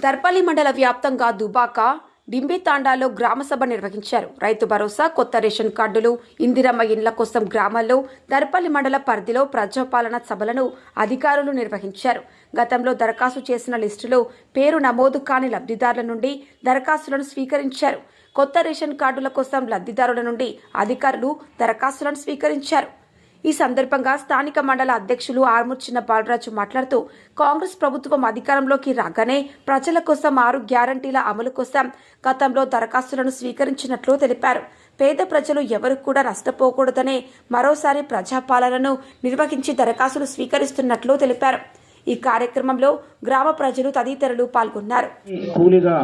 దర్పల్లి మండల వ్యాప్తంగా దుబాక డింబితాండాలో గ్రామసభ నిర్వహించారు. రైతు భరోసా కొత్త రేషన్ కార్డులు ఇందిరమ్మ ఇండ్ల కోసం గ్రామాల్లో దర్పల్లి మండల పరిధిలో ప్రజాపాలన సభలను అధికారులు నిర్వహించారు. గతంలో దరఖాస్తు చేసిన లిస్టులో పేరు నమోదు కాని లబ్ధిదారుల నుండి దరఖాస్తులను స్వీకరించారు. కొత్త రేషన్ కార్డుల కోసం లబ్ధిదారుల నుండి అధికారులు దరఖాస్తులను స్వీకరించారు. ఈ సందర్భంగా స్థానిక మండల అధ్యక్షులు ఆర్ముచ్చిన బాలరాజు మాట్లాడుతూ కాంగ్రెస్ ప్రభుత్వం అధికారంలోకి రాగానే ప్రజల కోసం ఆరు గ్యారంటీల అమలు కోసం గతంలో దరఖాస్తులను స్వీకరించినట్లు తెలిపారు. పేద ప్రజలు ఎవరు కూడా నష్టపోకూడదనే మరోసారి ప్రజాపాలనను నిర్వహించి దరఖాస్తులు స్వీకరిస్తున్నట్లు తెలిపారు. ఈ కార్యక్రమంలో గ్రామ ప్రజలు తదితరులు పాల్గొన్నారు. కూలీగా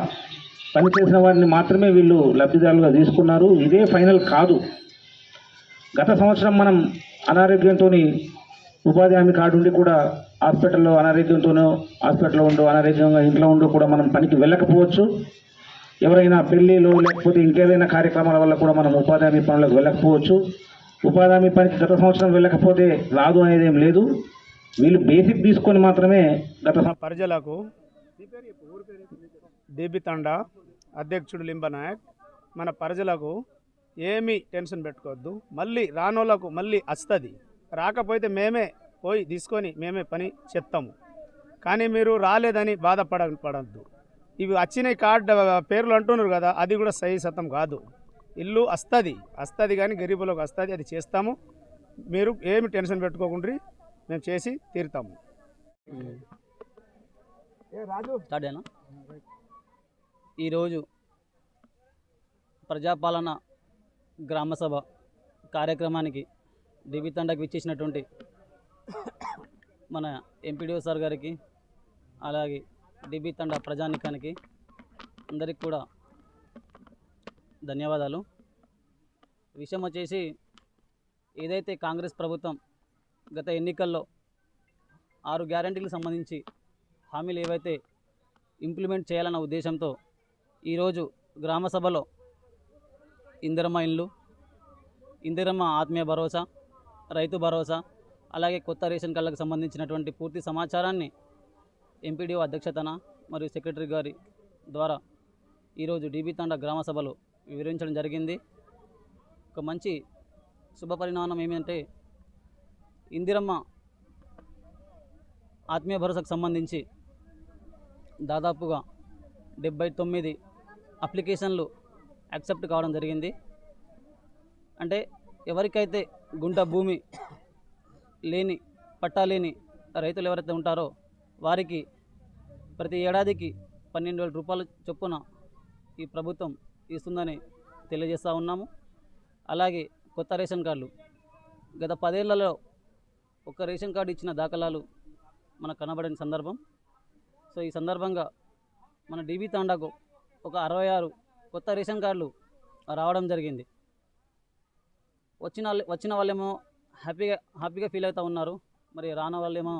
పనిచేసిన వారిని మాత్రమే వీళ్ళు లబ్ధిదారులుగా తీసుకున్నారు. ఇదే ఫైనల్ కాదు. గత సంవత్సరం మనం అనారోగ్యంతో ఉపాధి హామీ కార్డు ఉండి కూడా హాస్పిటల్లో అనారోగ్యంతోనో హాస్పిటల్లో ఉండు అనారోగ్యంగా ఇంట్లో ఉండు కూడా మనం పనికి వెళ్ళకపోవచ్చు. ఎవరైనా పెళ్ళిలో లేకపోతే ఇంకేదైనా కార్యక్రమాల వల్ల కూడా మనం ఉపాధి హామీ పనులకు వెళ్ళకపోవచ్చు. ఉపాధి హామీ పనికి గత సంవత్సరం వెళ్ళకపోతే రాదు అనేది ఏం లేదు. వీళ్ళు బేసిక్ తీసుకొని మాత్రమే గత ప్రజలకు డిబి తండా అధ్యక్షుడు లింబనాయక్ మన ప్రజలకు ఏమీ టెన్షన్ పెట్టుకోవద్దు. మళ్ళీ రానోళ్ళకు మళ్ళీ వస్తుంది రాకపోతే మేమే పోయి తీసుకొని మేమే పని చెప్తాము. కానీ మీరు రాలేదని బాధపడ పడద్దు. ఇవి వచ్చిన కార్డు పేర్లు అంటున్నారు కదా అది కూడా సహీ సతం కాదు. ఇల్లు వస్తుంది వస్తుంది కానీ గరీబులకు వస్తుంది అది చేస్తాము. మీరు ఏమి టెన్షన్ పెట్టుకోకుండా మేము చేసి తీరుతాము. ఈరోజు ప్రజాపాలన గ్రామసభ కార్యక్రమానికి దివితండకు ఇచ్చేసినటువంటి మన ఎంపీడీఓ సార్ గారికి అలాగే డిబి తండ ప్రజానికానికి అందరికి కూడా ధన్యవాదాలు. విషయం వచ్చేసి ఏదైతే కాంగ్రెస్ ప్రభుత్వం గత ఎన్నికల్లో ఆరు గ్యారంటీలకు సంబంధించి హామీలు ఏవైతే ఇంప్లిమెంట్ చేయాలన్న ఉద్దేశంతో ఈరోజు గ్రామ సభలో ఇందిరమ్మ ఇండ్లు ఇందిరమ్మ ఆత్మీయ భరోసా రైతు భరోసా అలాగే కొత్త రేషన్ కార్డులకు సంబంధించినటువంటి పూర్తి సమాచారాన్ని ఎంపీడీఓ అధ్యక్షతన మరియు సెక్రటరీ గారి ద్వారా ఈరోజు డీబీ తండ గ్రామ సభలో వివరించడం జరిగింది. ఒక మంచి శుభ పరిణామం ఏమిటంటే ఇందిరమ్మ ఆత్మీయ భరోసాకు సంబంధించి దాదాపుగా డెబ్బై తొమ్మిది అప్లికేషన్లు యాక్సెప్ట్ కావడం జరిగింది. అంటే ఎవరికైతే గుంట భూమి లేని పట్టా లేని రైతులు ఎవరైతే ఉంటారో వారికి ప్రతి ఏడాదికి పన్నెండు వేల రూపాయల చొప్పున ఈ ప్రభుత్వం ఇస్తుందని తెలియజేస్తూ ఉన్నాము. అలాగే కొత్త రేషన్ కార్డులు. గత పదేళ్ళలో ఒక రేషన్ కార్డు ఇచ్చిన దాఖలాలు మనకు కనబడిన సందర్భం. సో ఈ సందర్భంగా మన డీబీ తాండాకు ఒక అరవై ఆరు కొత్త రేషన్ కార్డులు రావడం జరిగింది. వచ్చిన వచ్చిన వాళ్ళేమో హ్యాపీగా హ్యాపీగా ఫీల్ అవుతూ ఉన్నారు. మరి రాన వాళ్ళేమో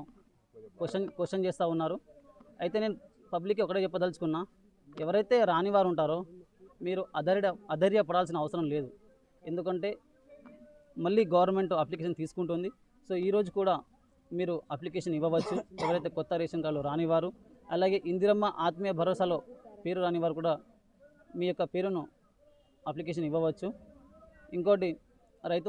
క్వశ్చన్ క్వశ్చన్ చేస్తూ ఉన్నారు. అయితే నేను పబ్లిక్కి ఒకటే చెప్పదలుచుకున్నా ఎవరైతే రాని వారు ఉంటారో మీరు అధైర్య అధర్య పడాల్సిన అవసరం లేదు. ఎందుకంటే మళ్ళీ గవర్నమెంట్ అప్లికేషన్ తీసుకుంటుంది. సో ఈరోజు కూడా మీరు అప్లికేషన్ ఇవ్వవచ్చు. ఎవరైతే కొత్త రేషన్ కార్డులు రానివారు అలాగే ఇందిరమ్మ ఆత్మీయ భరోసాలో పేరు రానివారు కూడా మీ యొక్క పేరును అప్లికేషన్ ఇవ్వవచ్చు. ఇంకోటి రైతు